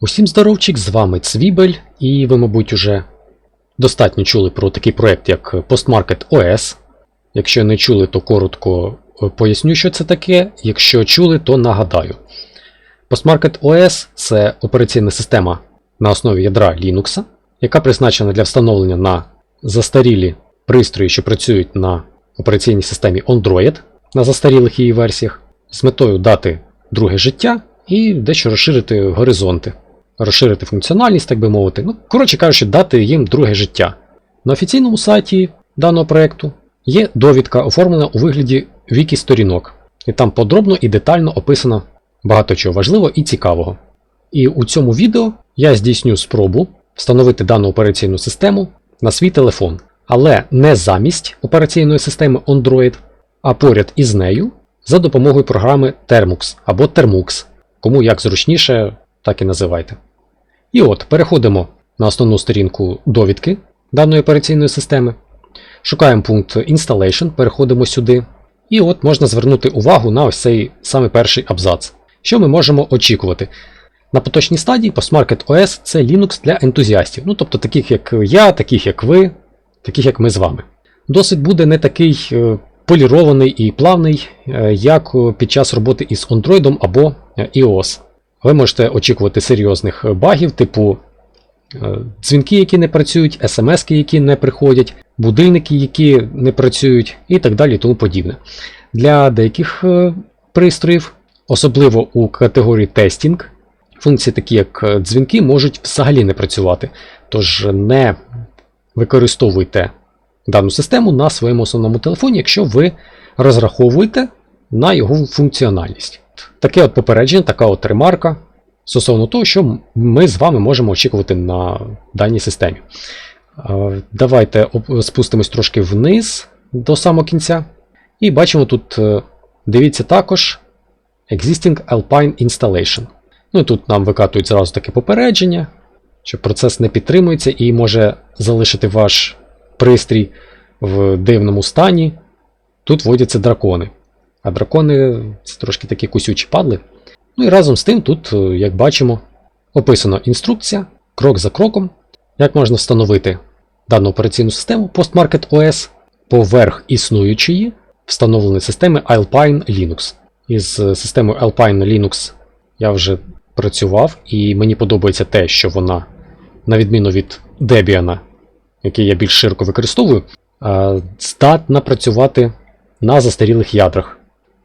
Усім здоровчик, з вами Цвібель, і ви, мабуть, уже достатньо чули про такий проект, як Postmarket OS. Якщо не чули, то коротко е, поясню, що це таке. Якщо чули, то нагадаю. Postmarket OS це операційна система на основі ядра Linux, яка призначена для встановлення на застарілі пристрої, що працюють на операційній системі Android на застарілих її версіях, з метою дати друге життя і дещо розширити горизонти, розширити функціональність, так би мовити. Ну, коротше кажучи, дати їм друге життя. На офіційному сайті даного проекту є довідка, оформлена у вигляді вікі-сторінок, і там подробно і детально описано багато чого важливого і цікавого. І у цьому відео я здійсню спробу встановити дану операційну систему на свій телефон, але не замість операційної системи Android, а поряд із нею за допомогою програми Termux або Termux, кому як зручніше, так і називайте. І от переходимо на основну сторінку довідки даної операційної системи. Шукаємо пункт Installation, переходимо сюди. І от можна звернути увагу на ось цей саме перший абзац. Що ми можемо очікувати? На поточній стадії Postmarket OS це Linux для ентузіастів, ну тобто таких як я, таких як ви, таких як ми з вами. Досить буде не такий е, полірований і плавний, е, як е, під час роботи із Android або iOS. Ви можете очікувати серйозних е, багів, типу е, дзвінки, які не працюють, смс, які не приходять, будильники, які не працюють, і так далі, тому подібне. Для деяких е, пристроїв, особливо у категорії тестінг, функції, такі як дзвінки, можуть взагалі не працювати. Тож не використовуйте дану систему на своєму основному телефоні, якщо ви розраховуєте на його функціональність. Таке от попередження, така от ремарка стосовно того, що ми з вами можемо очікувати на даній системі. Е, Давайте спустимось трошки вниз до самого кінця. І бачимо тут, е, дивіться також Existing Alpine Installation. Ну і тут нам викатують зразу таке попередження, що процес не підтримується і може залишити ваш пристрій в дивному стані. Тут водяться дракони. А дракони це трошки такі кусючі падли. Ну і разом з тим, тут, е, як бачимо, описана інструкція крок за кроком, як можна встановити дану операційну систему Postmarket OS поверх існуючої встановленої системи Alpine Linux. Із е, системою Alpine Linux я вже працював, і мені подобається те, що вона, на відміну від Debian, який я більш широко використовую, е, здатна працювати на застарілих ядрах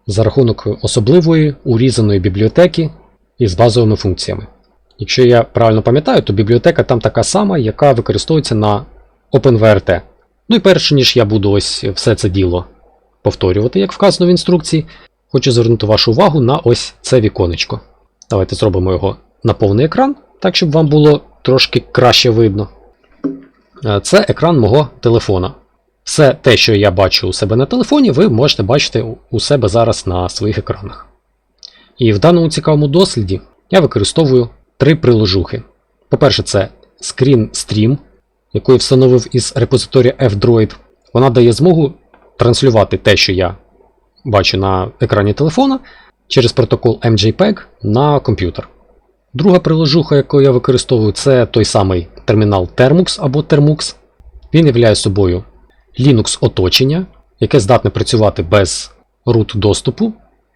за рахунок особливої урізаної бібліотеки із базовими функціями. Якщо я правильно пам'ятаю, то бібліотека там така сама, яка використовується на OpenVRT. Ну і перше, ніж я буду ось все це діло повторювати, як вказано в інструкції, хочу звернути вашу увагу на ось це віконечко. Давайте зробимо його на повний екран, так щоб вам було трошки краще видно. Е, Це екран мого телефона. Все те, що я бачу у себе на телефоні, ви можете бачити у- себе зараз на своїх екранах. І в даному цікавому досліді я використовую три приложухи. По-перше, це Screen Stream, яку я встановив із репозиторія F-Droid. Вона дає змогу транслювати те, що я бачу на екрані телефона, через протокол MJPEG на комп'ютер. Друга приложуха, яку я використовую, це той самий термінал Termux або Termux. Він являє собою Linux оточення, яке здатне працювати без root доступу,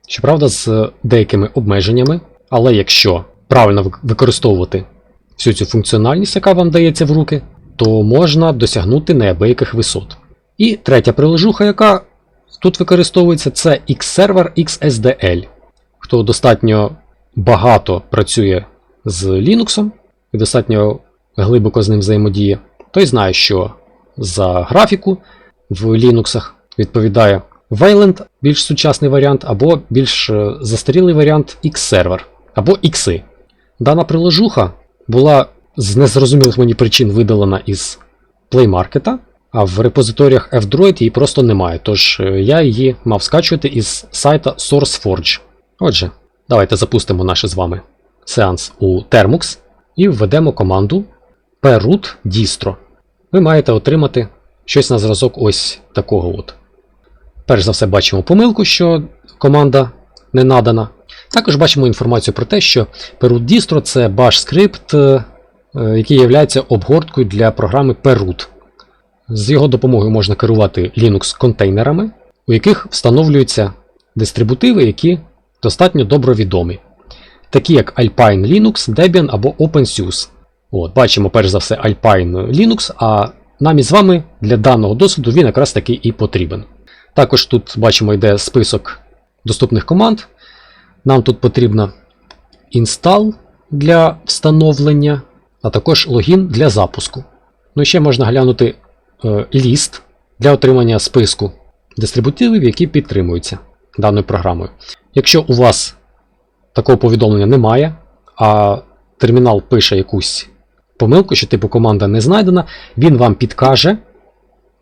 щоправда, з деякими обмеженнями, але якщо правильно використовувати всю цю функціональність, яка вам дається в руки, то можна досягнути неабияких висот. І третя приложуха, яка тут використовується, це Xserver XSDL. Хто достатньо багато працює з Linux і достатньо глибоко з ним взаємодіє, той знає, що за графіку в Linux відповідає Wayland, більш сучасний варіант, або більш е, застарілий варіант X-Server, або X. Дана приложуха була з незрозумілих мені причин видалена із Play Market, а в репозиторіях F-Droid її просто немає, тож е, я її мав скачувати із сайта SourceForge. Отже, давайте запустимо наш з вами сеанс у Termux і введемо команду proot distro. Ви маєте отримати щось на зразок ось такого от. Перш за все бачимо помилку, що команда не надана. Також бачимо інформацію про те, що Perut Distro це bash скрипт, е, е, який є обгорткою для програми Perut. З його допомогою можна керувати Linux контейнерами, у яких встановлюються дистрибутиви, які достатньо добре відомі, такі як Alpine Linux, Debian або OpenSUSE. От, Бачимо, перш за все, Alpine Linux, а нам із вами для даного досвіду він якраз таки і потрібен. Також тут бачимо йде список доступних команд. Нам тут потрібно install для встановлення, а також логін для запуску. Ну і ще можна глянути е, ліст для отримання списку дистрибутивів, які підтримуються даною програмою. Якщо у вас такого повідомлення немає, а термінал пише якусь помилку, що типу команда не знайдена, він вам підкаже,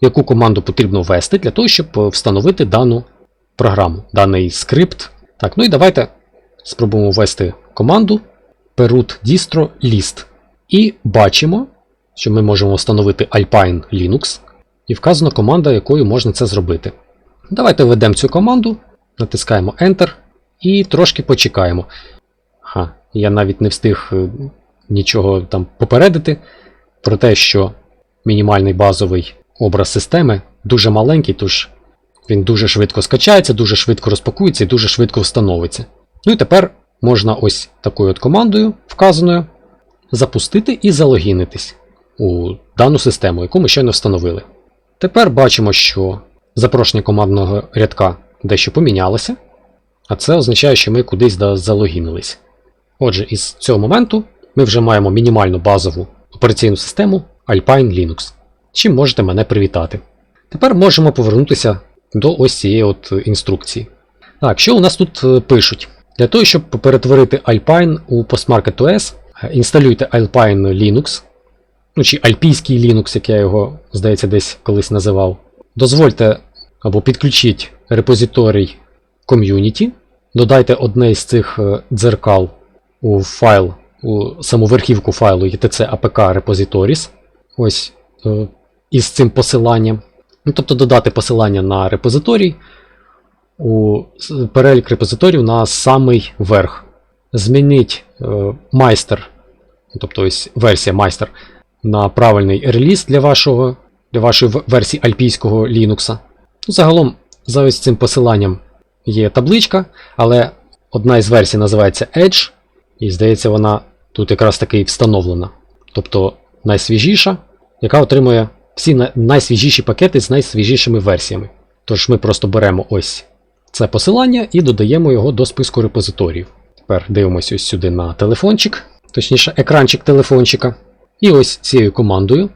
яку команду потрібно ввести для того, щоб е, встановити дану програму, даний скрипт. Так, ну і давайте спробуємо ввести команду perut distro list. І бачимо, що ми можемо встановити Alpine Linux, і вказана команда, якою можна це зробити. Давайте введемо цю команду, натискаємо Enter і трошки почекаємо. Ага, я навіть не встиг е, нічого там попередити про те, що мінімальний базовий образ системи дуже маленький, тож він дуже швидко скачається, дуже швидко розпакується і дуже швидко встановиться. Ну і тепер можна ось такою от командою вказаною запустити і залогінитись у дану систему, яку ми щойно встановили. Тепер бачимо, що запрошення командного рядка дещо помінялося, а це означає, що ми кудись залогінились. Отже, із цього моменту ми вже маємо мінімальну базову операційну систему Alpine Linux. Чим можете мене привітати. Тепер можемо повернутися до ось цієї от інструкції. Так, що у нас тут е, пишуть? Для того, щоб перетворити Alpine у Postmarket OS, е, інсталюйте Alpine Linux, ну чи Альпійський Linux, як я його, здається, десь колись називав. Дозвольте або підключіть репозиторій Community, додайте одне із цих е, дзеркал у файл, у саму верхівку файлу etc apk repositories. Ось е, із цим посиланням. Ну, Тобто додати посилання на репозиторій у перелік репозиторів на самий верх. Змініть е, майстер, тобто ось версія майстер, на правильний реліз для вашого, для вашої версії альпійського Linux. Ну, Загалом, за ось цим посиланням є табличка, але одна із версій називається Edge, і здається, вона тут якраз таки встановлена. Тобто найсвіжіша, яка отримує всі найсвіжіші пакети з найсвіжішими версіями. Тож ми просто беремо ось це посилання і додаємо його до списку репозиторіїв. Тепер дивимося ось сюди на телефончик, точніше, екранчик телефончика. І ось цією командою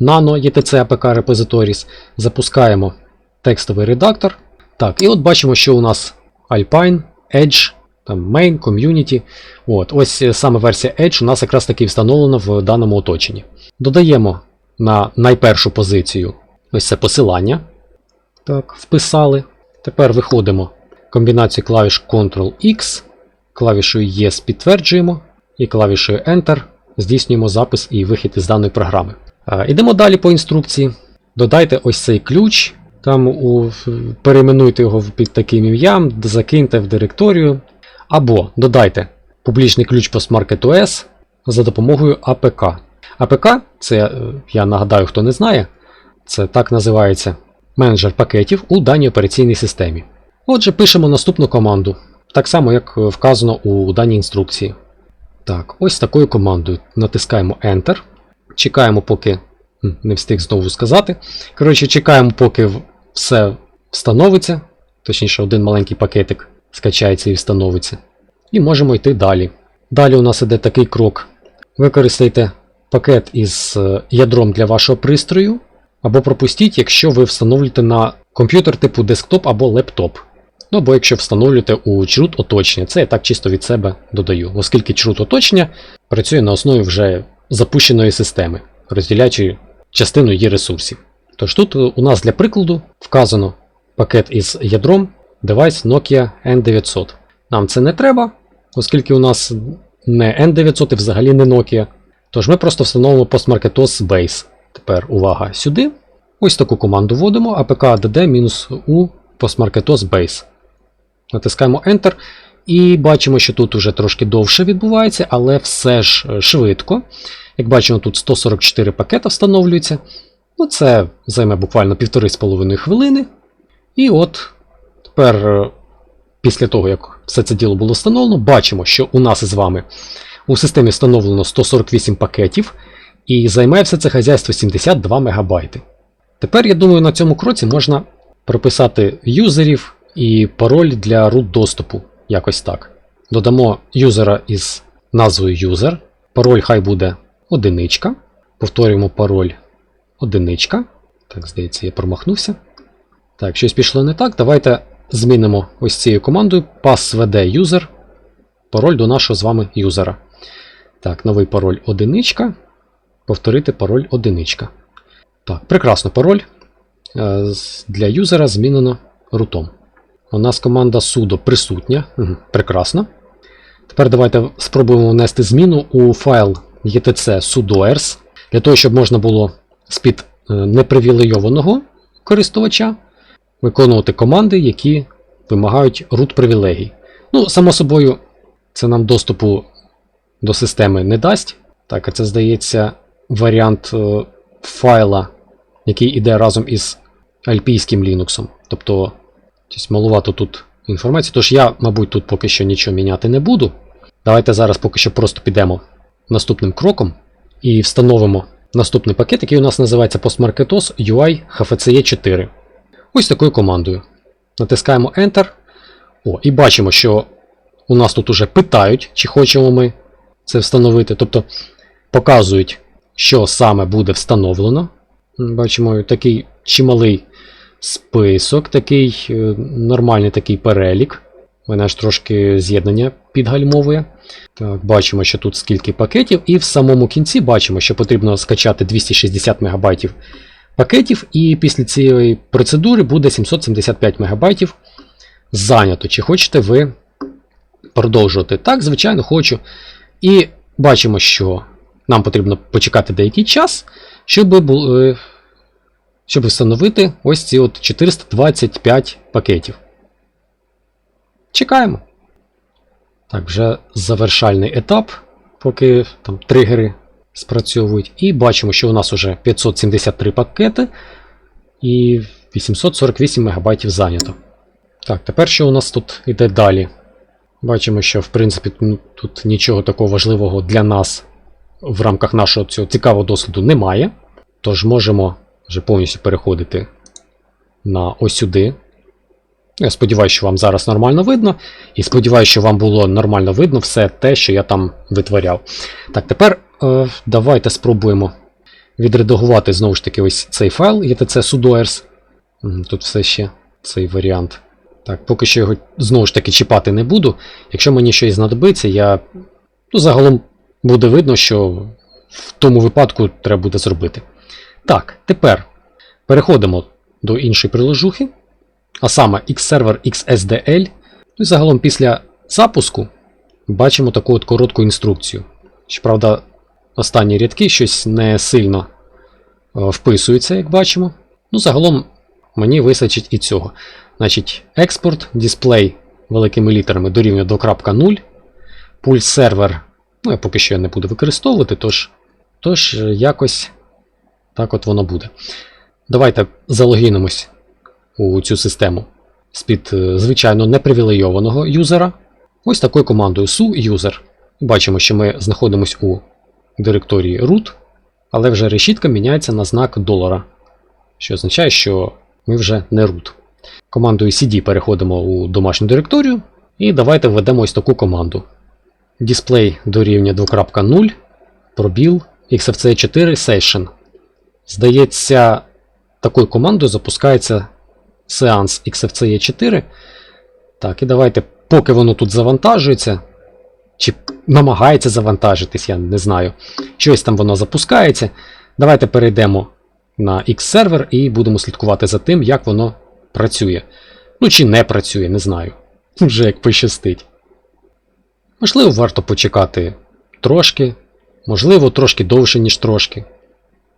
nano etc apk repositories запускаємо текстовий редактор. Так, і от бачимо, що у нас Alpine, Edge, там Main, Community. От, Ось саме версія Edge у нас якраз таки встановлена в даному оточенні. Додаємо на найпершу позицію ось це посилання. Так, Вписали. Тепер виходимо комбінацію клавіш Ctrl-X, клавішою Yes підтверджуємо і клавішою Enter здійснюємо запис і вихід із даної програми. Ідемо далі по інструкції. Додайте ось цей ключ, там у, перейменуйте його під таким ім'ям, закиньте в директорію. Або додайте публічний ключ PostMarket.OS за допомогою APK. APK це, я нагадаю, хто не знає, це так називається менеджер пакетів у даній операційній системі. Отже, пишемо наступну команду, так само, як вказано у даній інструкції. Так, ось такою командою натискаємо Enter. Чекаємо, поки. Не встиг знову сказати. Коротше, чекаємо, поки все встановиться. Точніше, один маленький пакетик скачається і встановиться. І можемо йти далі. Далі у нас іде такий крок. Використайте пакет із е, ядром для вашого пристрою, або пропустіть, якщо ви встановлюєте на комп'ютер типу десктоп або лептоп. Ну або якщо встановлюєте у чрут оточення, це я так чисто від себе додаю, оскільки чрут оточення працює на основі вже запущеної системи, розділяючи частину її ресурсів. Тож тут у нас для прикладу вказано пакет із ядром девайс Nokia N900. Нам це не треба, оскільки у нас не N900 і взагалі не Nokia. Тож ми просто встановимо postmarketos base. Тепер увага сюди. Ось таку команду вводимо apk-dd-u postmarketos base. Натискаємо Enter. І бачимо, що тут уже трошки довше відбувається, але все ж е, швидко. Як бачимо, тут 144 пакета встановлюється. Ну, це займе буквально 1,5 хвилини. І от тепер, е, після того, як все це діло було встановлено, бачимо, що у нас із вами у системі встановлено 148 пакетів, і займає все це хазяйство 72 МБ. Тепер, я думаю, на цьому кроці можна прописати юзерів і пароль для root доступу. Якось так. Додамо юзера із назвою user. Пароль хай буде одиничка. Повторюємо пароль одиничка. Так, здається, я промахнувся. Так, щось пішло не так. Давайте змінимо ось цією командою passvd user. Пароль до нашого з вами юзера. Так, новий пароль одиничка. Повторити пароль одиничка. Так, прекрасно пароль е, для юзера змінено рутом. У нас команда sudo присутня. Прекрасно. Тепер давайте спробуємо внести зміну у файл etc sudoers, для того, щоб можна було з-під е, непривілейованого користувача виконувати команди, які вимагають root привілегій. Ну, само собою, це нам доступу до системи не дасть. Так, а це здається варіант е, файла, який іде разом із альпійським Linux. Тобто, малувато тут інформації. Тож я, мабуть, тут поки що нічого міняти не буду. Давайте зараз поки що просто підемо наступним кроком і встановимо наступний пакет, який у нас називається PostMarketos UI HFCE 4. Ось такою командою. Натискаємо Enter. О, і бачимо, що у нас тут уже питають, чи хочемо ми це встановити. Тобто показують, що саме буде встановлено. Бачимо такий чималий список, такий е, нормальний такий перелік. Мене ж трошки з'єднання підгальмовує. Так, бачимо, що тут скільки пакетів, і в самому кінці бачимо, що потрібно скачати 260 МБ пакетів, і після цієї процедури буде 775 МБ зайнято. Чи хочете ви продовжувати? Так, звичайно, хочу. І бачимо, що нам потрібно почекати деякий час, щоб, бу- е, щоб встановити ось ці от 425 пакетів. Чекаємо. Так, вже завершальний етап, поки там тригери спрацьовують. І бачимо, що у нас вже 573 пакети і 848 МБ зайнято. Так, тепер що у нас тут іде далі? Бачимо, що в принципі ну, тут нічого такого важливого для нас в рамках нашого цього цікавого досліду немає. Тож можемо вже повністю переходити на ось сюди. Я сподіваюся, що вам зараз нормально видно. І сподіваюся, що вам було нормально видно все те, що я там витворяв. Так, тепер е, давайте спробуємо відредагувати знову ж таки ось цей файл etc sudoers. Тут все ще цей варіант. Так, поки що його знову ж таки чіпати не буду. Якщо мені щось знадобиться, я. Ну, загалом буде видно, що в тому випадку треба буде зробити. Так, тепер переходимо до іншої приложухи, а саме Xserver XSDL. Ну і загалом після запуску бачимо таку от коротку інструкцію. Щоправда, останні рядки щось не сильно е, вписуються, як бачимо. Ну, загалом мені вистачить і цього. Значить, експорт, дисплей великими літерами дорівнює до 2.0. Пульс сервер, ну я поки що не буду використовувати, тож, тож е, якось так от воно буде. Давайте залогінимось у цю систему з-під е, звичайно непривілейованого юзера. Ось такою командою su-user. Бачимо, що ми знаходимося у директорії root, але вже решітка міняється на знак долара, що означає, що ми вже не root. Командою cd переходимо у домашню директорію і давайте введемо ось таку команду. Display дорівнює 2.0, пробіл XFCE4 Session. Здається, такою командою запускається сеанс XFCE4. Так, і давайте, поки воно тут завантажується, чи намагається завантажитись, я не знаю. Щось там воно запускається. Давайте перейдемо на X-сервер і будемо слідкувати за тим, як воно працює. Ну, чи не працює, не знаю. Вже як пощастить. Можливо, варто почекати трошки, можливо, трошки довше, ніж трошки.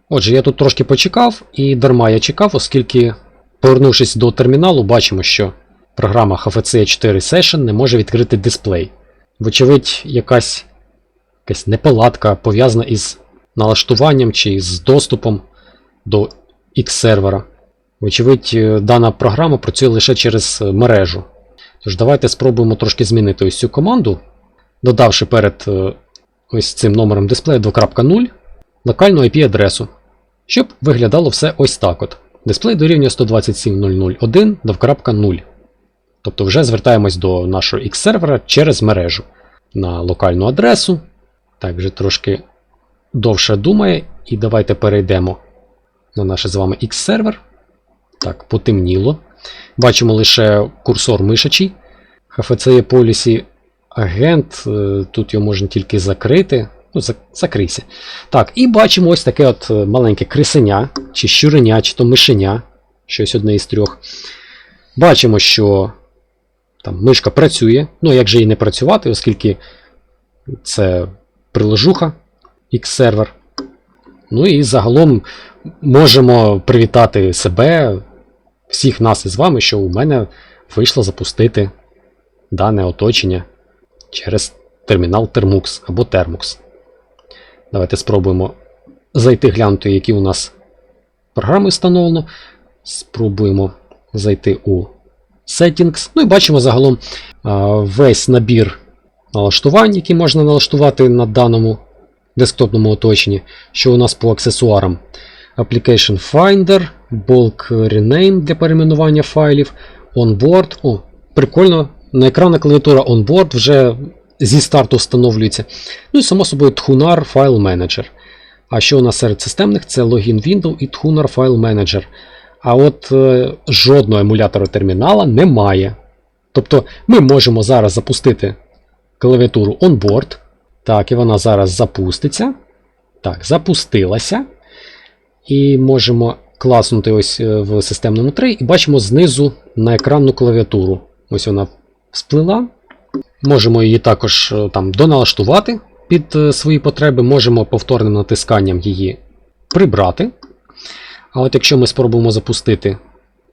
Отже, я тут трошки почекав, і дарма я чекав, оскільки, повернувшись до терміналу, бачимо, що програма HFC 4 Session не може відкрити дисплей. Вочевидь, якась, якась неполадка пов'язана із налаштуванням чи з доступом до X-сервера. Вочевидь, е, дана програма працює лише через е, мережу. Тож давайте спробуємо трошки змінити ось цю команду, додавши перед е, ось цим номером дисплею 2.0 локальну IP-адресу, щоб виглядало все ось так от. Дисплей дорівнює 127.001 2.0. Тобто вже звертаємось до нашого X-сервера через мережу на локальну адресу. Так, вже трошки довше думає. І давайте перейдемо на наш з вами X-сервер. Так, потемніло. Бачимо лише курсор мишачий. HFC Policy агент. е, Тут його можна тільки закрити. Ну, закрийся. Так, і бачимо ось таке от е, маленьке крисеня, чи щуреня, чи то мишеня. Щось одне із трьох. Бачимо, що там мишка працює. Ну, як же їй не працювати, оскільки це приложуха X-сервер. Ну і загалом можемо привітати себе, всіх нас із вами, що у мене вийшло запустити дане оточення через термінал Termux або Termux. Давайте спробуємо зайти глянути, які у нас програми встановлено. Спробуємо зайти у Settings. Ну і бачимо загалом весь набір налаштувань, які можна налаштувати на даному десктопному оточенні. Що у нас по аксесуарам? Application Finder, Bulk Rename для перейменування файлів, Onboard. О, прикольно. На екранна клавіатура Onboard вже зі старту встановлюється. Ну і само собою Tchunar File Manager. А що у нас серед системних? Це Login Window і Tchunar File Manager. А от е, жодного емулятора термінала немає. Тобто ми можемо зараз запустити клавіатуру Onboard. Так, і вона зараз запуститься. Так, запустилася. І можемо класнути ось е, в системному трей, і бачимо знизу на екранну клавіатуру. Ось вона всплила. Можемо її також е, там доналаштувати під свої потреби, можемо повторним натисканням її прибрати. А от якщо ми спробуємо запустити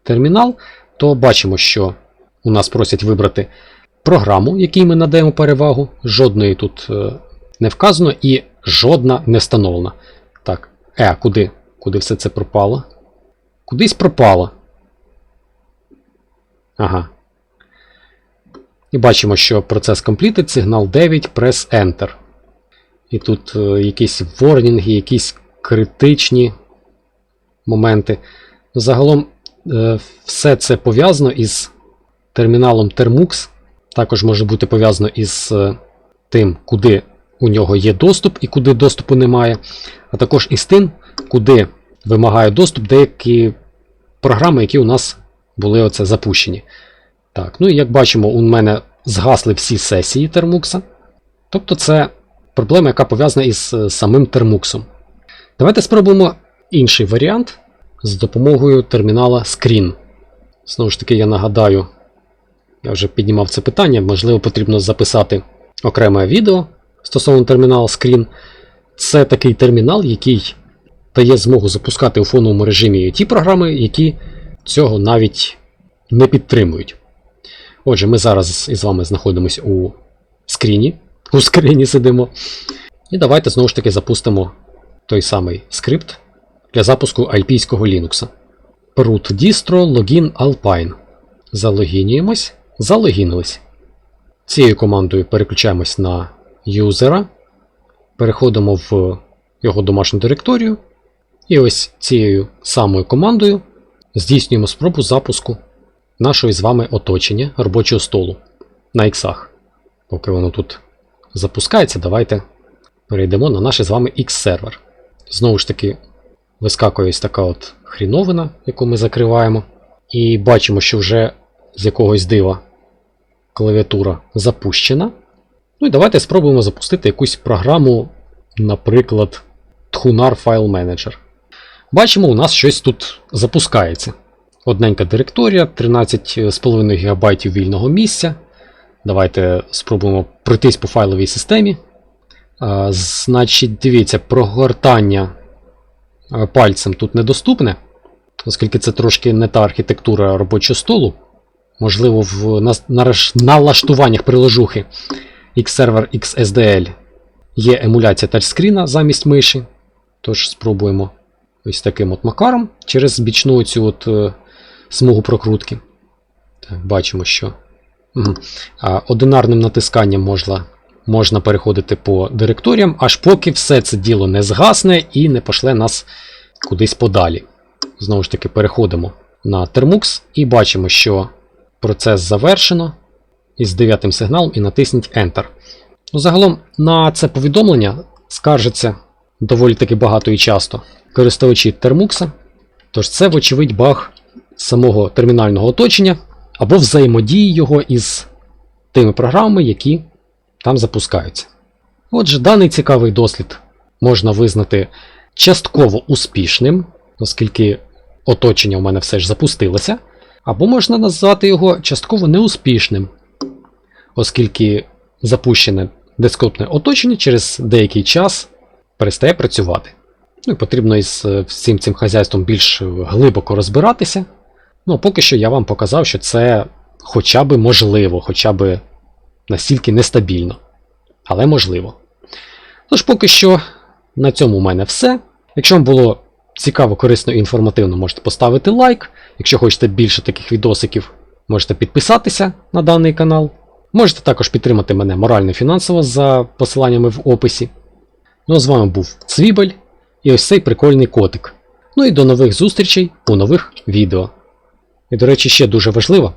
термінал, то бачимо, що у нас просять вибрати програму, якій ми надаємо перевагу. Жодної тут е, не вказано і жодна не встановлена. Так, е, куди? Куди все це пропало? Кудись пропало. Ага. І бачимо, що процес completed, сигнал 9, press Enter. І тут е, якісь ворнінги, якісь критичні моменти. Загалом е, все це пов'язано із терміналом Termux. Також може бути пов'язано із е, тим, куди у нього є доступ і куди доступу немає. А також із тим, куди вимагає доступ деякі програми, які у нас були оце запущені. Так, ну і як бачимо, у мене згасли всі сесії термукса. Тобто це проблема, яка пов'язана із е, самим термуксом. Давайте спробуємо інший варіант з допомогою термінала Screen. Знову ж таки, я нагадаю, я вже піднімав це питання, можливо, потрібно записати окреме відео стосовно терміналу Screen. Це такий термінал, який дає змогу запускати у фоновому режимі ті програми, які цього навіть не підтримують. Отже, ми зараз із вами знаходимося у скріні. У скріні сидимо. І давайте знову ж таки запустимо той самий скрипт для запуску альпійського Linux. Root distro login alpine. Залогінюємось. Залогінились. Цією командою переключаємось на юзера. Переходимо в його домашню директорію. І ось цією самою командою здійснюємо спробу запуску нашого з вами оточення робочого столу на іксах. Поки воно тут запускається, давайте перейдемо на наш з вами X-сервер. Знову ж таки, вискакує ось така от хріновина, яку ми закриваємо. І бачимо, що вже з якогось дива клавіатура запущена. Ну і давайте спробуємо запустити якусь програму, наприклад, Tchunar File Manager. Бачимо, у нас щось тут запускається. Одненька директорія, 13,5 ГБ вільного місця. Давайте спробуємо пройтись по файловій системі. Значить, дивіться, прогортання пальцем тут недоступне, оскільки це трошки не та архітектура робочого столу. можливо, в налаштуваннях приложухи Xserver XSDL є емуляція тачскріна замість миші. Тож спробуємо ось таким от макаром через бічну цю от е, смугу прокрутки. Так, бачимо, що одинарним натисканням можна, можна переходити по директоріям, аж поки все це діло не згасне і не пошле нас кудись подалі. Знову ж таки, переходимо на Termux і бачимо, що процес завершено із дев'ятим сигналом і натисніть Enter. Ну, загалом на це повідомлення скаржиться доволі таки багато і часто користувачі Termux. Тож це, вочевидь, баг самого термінального оточення або взаємодії його із тими програмами, які там запускаються. Отже, даний цікавий дослід можна визнати частково успішним, оскільки оточення у мене все ж запустилося, або можна назвати його частково неуспішним, оскільки запущене десктопне оточення через деякий час перестає працювати. Ну і потрібно із е, всім цим хазяйством більш глибоко розбиратися. Ну, а поки що я вам показав, що це хоча б можливо, хоча б настільки нестабільно. Але можливо. Тож поки що на цьому у мене все. Якщо вам було цікаво, корисно і інформативно, можете поставити лайк. Якщо хочете більше таких відосиків, можете підписатися на даний канал. Можете також підтримати мене морально і фінансово за посиланнями в описі. Ну а з вами був Цвібель і ось цей прикольний котик. Ну і до нових зустрічей у нових відео. І, до речі, ще дуже важливо.